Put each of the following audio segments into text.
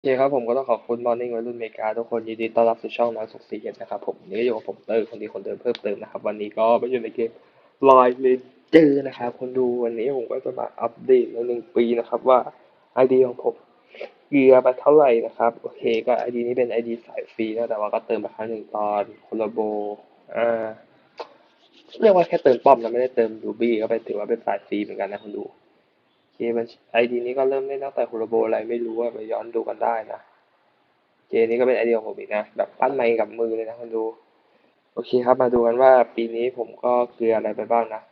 โอเคครับผมก็ต้องขอบคุณมอร์นิ่งวัยรุ่นเมกาทุกคนยินดีต้อนรับสู่ช่องน้อยสุขสีเกตนะครับผมนี่ก็อยู่กับผมเตอร์คนดีคนเดิมเพิ่มเติมนะครับ วันนี้ก็มาอยู่ในเกมลอยเลนเจอร์นะครับคนดูวันนี้ผมก็จะมาอัปเดตในหนึ่งปีนะครับว่าไอดีของผมเกียร์ไปเท่าไหร่นะครับโอเคก็ไอดีนี้เป็นไอดีสายฟรีนะแต่ว่าก็เติมไปครั้งหนึ่งตอนโคลาโบอ่าเรียกว่าแค่เติมป้อมนะไม่ได้เติมดูบี้ก็เป็นถือว่าเป็นสายฟรีเหมือนกันนะคนดู เคมันไอดีนี้ก็เริ่มเล่นตั้งแต่โคลาโบอะไรไม่รู้ว่าไปย้อนดูกันได้นะเคนี่ก็เป็นไอเดียของผมอีกนะแบบปั้นไมค์กับมือเลยนะคุณดูโอเคครับมาดูกันว่าปีนี้ผมก็เกลืออะไรไปบ้างนะ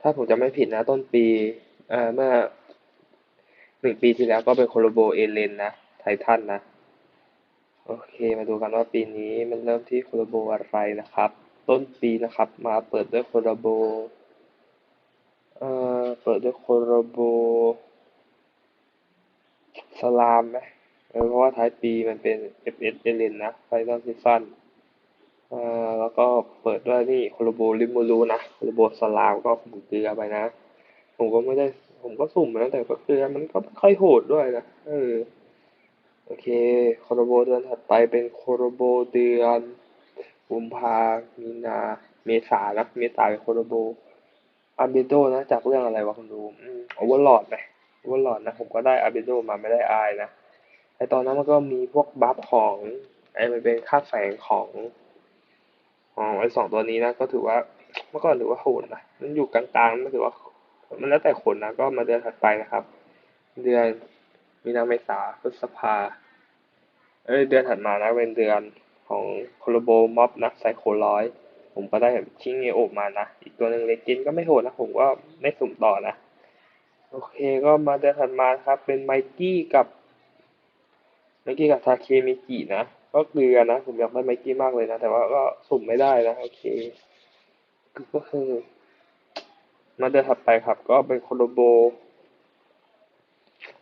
ถ้าผมจะไม่ผิดนะต้นปีเอ่อเมื่อหนึ่งปีที่แล้วก็เป็นโคลโบเอเลนนะไททันนะโอเค มาดูกันว่าปีนี้มันเริ่มที่โคลโบอะไรนะครับ ต้นปีนะครับ มาเปิดด้วยโคลโบ เอ่อ เปิดด้วยโคโรโบ สลามไหมเออเพราะว่าท้ายปีมันเป็น FS เอเลนนะไฟนอลซีซั่นเอ่อ แล้วก็เปิดด้วยนี่โคโรโบลิมูรูนะโคโรโบสลามก็ผมเกลือไปนะ ผมก็ไม่ได้ ผมก็สุ่มมาตั้งแต่ก็เกลือมันก็ไม่ค่อยโหดด้วยนะ เออ โอเค โคโรโบเดือนถัดไปเป็นโคโรโบเดือนกุมภามีนา เมษานะเมษาเป็นโคโรโบ อาร์เบโดนะจากเรื่องอะไรวะคุณดูโอเวอร์ลอดไหมโอเวอร์ลอดนะผมก็ได้อาร์เบโดมาไม่ได้อายนะไอตอนนั้นมันก็มีพวกบัฟของไอมันเป็นค่าแฝงของของไอสองตัวนี้นะก็ถือว่าเมื่อก่อนถือว่าโหดนะมันอยู่กลางๆมันถือว่า มันแล้วแต่คนนะก็มาเดือนถัดไปนะครับ เดือนมีนาเมษาพฤษภาเอ้ยเดือนถัดมานะเป็นเดือนของโคโลโบม็อบนะไซโคร้อย ผมก็ได้แบบชิงเงโอบมานะ อีกตัวหนึ่งเลกินก็ไม่โหดนะ ผมก็ไม่สุ่มต่อนะ โอเคก็มาเดือนถัดมาครับ เป็นไมกี้กับไมกี้กับทาเคมิจินะ ก็เกลือนะ ผมอยากได้ไมกี้มากเลยนะ แต่ว่าก็สุ่มไม่ได้นะ โอเค ก็คือ มาเดือนถัดไปครับ ก็เป็นโคโลโบ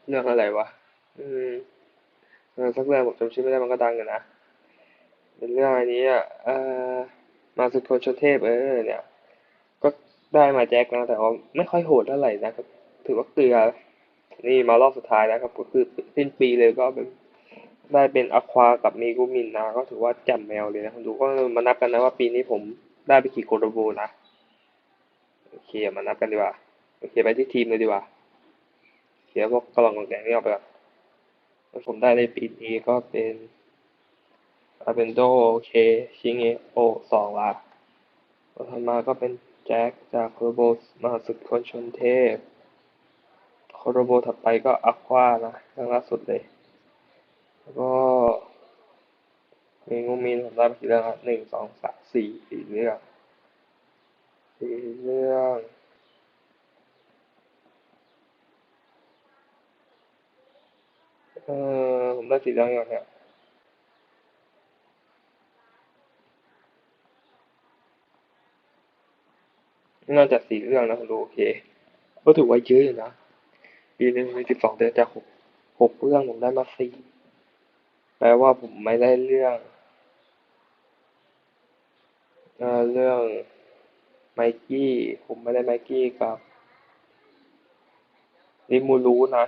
เรื่องอะไรวะ อืมเออสักเรื่องผมจำชื่อไม่ได้มันก็ดังอยู่นะ เป็นเรื่องอันนี้อะเออ มาสุดคชเทพเออเนี่ย ก็ได้มาแจ็คนะแต่ว่าไม่ค่อยโหดเท่าไหร่นะครับถือว่าเกลือ นี่มารอบสุดท้ายนะครับ ก็คือสิ้นปีเลยก็เป็นได้เป็นอควากับมีกุมินนะ ก็ถือว่าจ่มแมวเลยนะคุณดูก็มานับกันนะว่าปีนี้ผมได้ไปกี่โคโรโบนะโอเคมานับกันดีกว่าโอเคไปที่ทีมเลยดีกว่าเสียพวกกล่องกองแกงนี่ออกไปก่อนผมได้ในปีนี้ก็เป็น อาเบนโดโอเคชิงเงโอสองละต่อมาก็เป็นแจ็คจากโคโรโบมาศึกคนชนเทพโคโรโบถัดไปก็อควานะเรื่องล่าสุดเลย แล้วก็มีงูมีนผมได้ไปกี่เรื่องครับหนึ่งสองสามสี่สี่เรื่องสี่เรื่องเออผมได้สี่เรื่องอย่างเนี้ย น่าจะสี่เรื่องนะผมดูโอเค ก็ถือว่าเยอะอยู่นะ ปีหนึ่งมีสิบสองเดือนจากหกหกเรื่องผมได้มาสี่แปลว่าผมไม่ได้เรื่องเอ่อเรื่องไมกี้ผมไม่ได้ไมกี้กับริมูรูนะ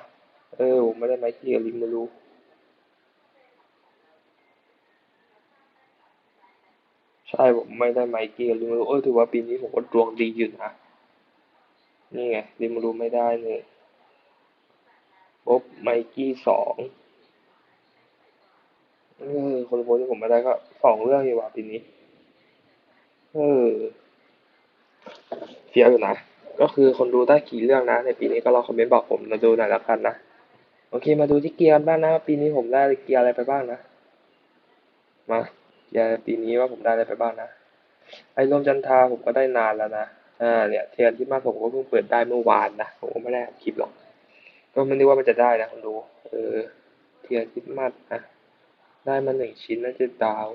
เออผมไม่ได้ไมกี้กับริมูรู ใช่ผมไม่ได้ไมกี้ริมูรูเออถือว่าปีนี้ผมก็ดวงดีอยู่นะ นี่ไงริมูรูไม่ได้เนี่ยปุ๊บไมกี้สองเออคนโบที่ผมไม่ได้ก็สองเรื่องอยู่ว่ะปีนี้ เออเสียอยู่นะ ก็คือคนดูได้กี่เรื่องนะ ในปีนี้ก็ลองคอมเมนต์บอกผมมาดูหน่อยแล้วกันนะ โอเคมาดูที่เกียร์บ้างนะ ปีนี้ผมได้เกียร์อะไรไปบ้างนะ มา ยร์ปีนี้ว่าผมได้อะไรไปบ้างนะ ไอ้ลมจันทาผมก็ได้นานแล้วนะ อ่า เนี่ย เทียนที่มากผมก็เพิ่งเปิดได้เมื่อวานนะ ผมก็ไม่ได้คลิปหรอก ก็ไม่นึกว่ามันจะได้นะคนดู เออ เทียนคริสต์มาสนะ ได้มาหนึ่งชิ้นน่าจะดาว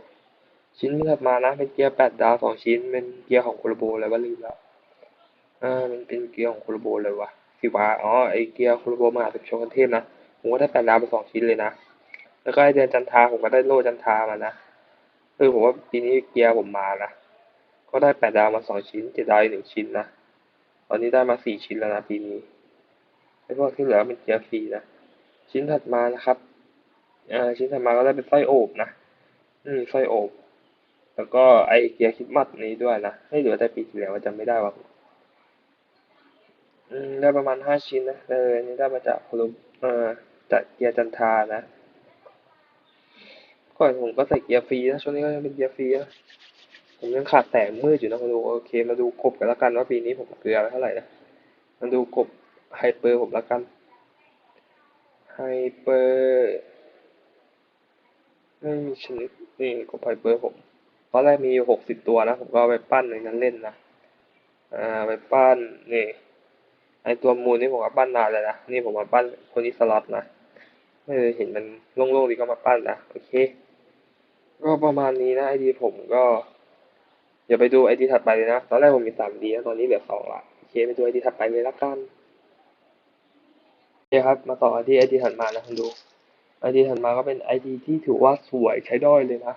ชิ้นที่ถัดมานะ เป็นเกียร์แปดดาวสองชิ้น เป็นเกียร์ของโคลโบอะไรวะลืมแล้ว อ่า มันเป็นเกียร์ของโคลโบเลยวะสิวะอ๋อ ไอเกียร์โคลโบมหาศึกชกันเทพนะ ผมก็ได้แปดดาวไปสองชิ้นเลยนะ แล้วก็ไอเดือนจันทาผมก็ได้โล่จันทามานะ ออผมว่าปีนี้เกียร์ผมมานะ ก็ได้แปดดาวมาสองชิ้นเจ็ดดาวอีกหนึ่งชิ้นนะ ตอนนี้ได้มาสี่ชิ้นแล้วนะปีนี้ไอพวกที่เหลือเป็นเกียร์ฟรีนะ ชิ้นถัดมานะครับเอ่อชิ้นถัดมาก็ได้เป็นสร้อยโอบนะอืมสร้อยโอบแล้วก็ไอเกียร์คิดมัดนี้ด้วยนะไม่เหลือแต่ปีที่แล้วจำไม่ได้ว่าอืมได้ประมาณห้าชิ้นนะเออนนี้ได้มาจากโคลมเอ่อจากเกียร์จันทานะ ก่อนผมก็ใส่เกียร์ฟรีนะช่วงนี้ก็ยังเป็นเกียร์ฟรีนะผมยังขาดแสงมืดอยู่นะมาดูโอเคมาดูกบกันแล้วกันว่าปีนี้ผมเกลือไปเท่าไหร่นะมาดูกบไฮเปอร์ผมล้วกันไฮเปอร์ไม่มีชนิดนี่กบไฮเปอร์ผมตอนแรกมีอยู่หกสิบตัวนะ ผมก็ไปปั้นในนั้นเล่นนะอ่าไปปั้นนี่ไอตัวมูลนี่ผมก็ปั้นนานเลยนะนี่ผมมาปั้นคนนี้สล็อตนะไม่เห็นมันโล่งๆดีก็มาปั้นนะโอเค ก็ประมาณนี้นะไอดีผมก็อย่าไปดูไอดีถัดไปเลยนะ ตอนแรกผมมีสามดีนะตอนนี้เหลือสองละโอเคไปดูไอดีถัดไปเลยละกันโอเคครับ มาต่อที่ไอดีถัดมานะคุณดูไอดีถัดมาก็เป็นไอดีที่ถือว่าสวยใช้ได้เลยนะ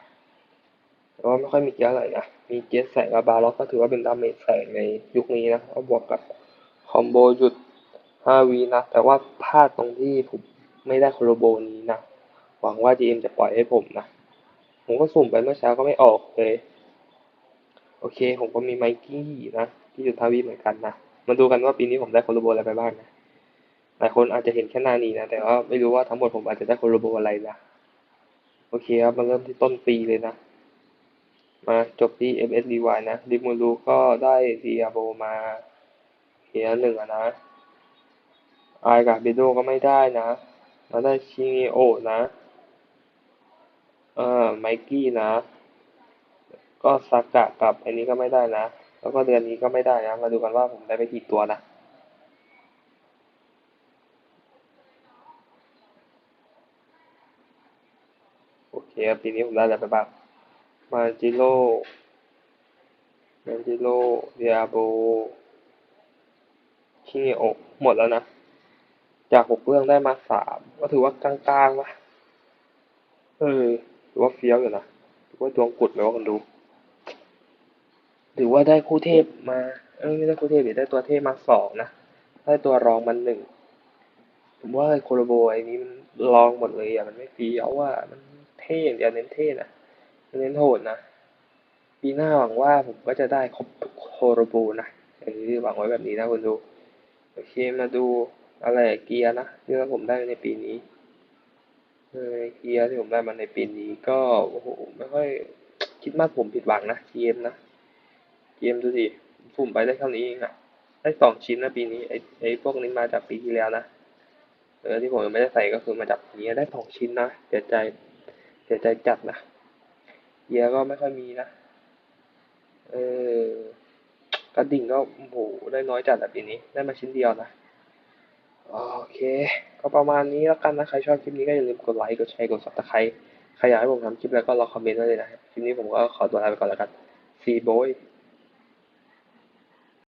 แต่ว่าไม่ค่อยมีเกียร์อะไรนะ มีเกียร์แสงกับบาล็อกก็ถือว่าเป็นดาเมจแสงในยุคนี้นะก็บวกกับคอมโบหยุด5วีนะ แต่ว่าพลาดตรงที่ผมไม่ได้โคโลโบนี้นะ หวังว่า GM จะปล่อยให้ผมนะ ผมก็สุ่มไปเมื่อเช้าก็ไม่ออกเลย โอเค ผมก็มีไมกี้นะที่จุดทาวีเหมือนกันนะ มาดูกันว่าปีนี้ผมได้โคโลโบอะไรไปบ้างนะหลายคนอาจจะเห็นแค่หน้านี้นะ แต่ว่าไม่รู้ว่าทั้งหมดผมอาจจะได้โคโลโบอะไรนะ โอเคครับมาเริ่มที่ต้นปีเลยนะ มาจบที่ MSDY นะดิมูลูก็ได้ดีอาโบมาเฮียหนึ่งอะนะไอกับเบโดก็ไม่ได้นะมาได้ชิเงโอนะ เอ่อไมกี้นะ ก็ซากะกับอันนี้ก็ไม่ได้นะ แล้วก็เดือนนี้ก็ไม่ได้นะ มาดูกันว่าผมได้ไปกี่ตัวนะโอเคปีนี้ผมได้อะไรไปบ้าง มาจิโร่มาจิโร่เดียโบชิเงโอหมดแล้วนะ จากหกเรื่องได้มาสามก็ถือว่ากลางๆวะเออ ถือว่าเฟี้ยวอยู่นะถือว่าดวงกุดไหมว่าคนดูถือว่าได้คู่เทพมา เอ้ยไม่ได้คู่เทพเดี๋ยวได้ตัวเทพมาสองนะ ได้ตัวรองมันหนึ่ง ผมว่าโคโลโบไอ้นี้มันลองหมดเลยอะ มันไม่เฟี้ยวว่ามันเท่อย่างเดียวเน้นเท่นะ เน้นโหดนะ ปีหน้าหวังว่าผมก็จะได้ครบทุกโคโรโบนะเออหวังไว้แบบนี้นะคุณดู โอเคมาดูอะไรเกียร์นะที่ว่ผมได้ในปีนี้ เออเกียร์ที่ผมได้มาในปีนี้ก็โอ้โหไม่ค่อยคิดมากผมผิดหวังนะเกมนะเกมดูดิผมไปได้เท่านี้เองอะได้สองชิ้นนะปีนี้ไอ้ไอ้พวกนี้มาจากปีที่แล้วนะเออที่ผมยังไม่ได้ใส่ก็คือมาจากปีนี้ได้สองชิ้นนะเสียใจเสียใจจัดนะเกียร์ก็ไม่ค่อยมีนะเออกระดิ่งก็โอ้โหได้น้อยจัดแบบนี้ได้มาชิ้นเดียวนะ โอเค ก็ประมาณนี้แล้วกันนะ ใครชอบคลิปนี้ก็อย่าลืมกดไลค์ กดแชร์ กดซับสไครต์ใครอยากให้ผมทำคลิปอะไรก็รอคอมเมนต์ไว้เลยนะครับคลิปนี้ผมก็ขอตัวลาไปก่อนแล้วกันซีโบย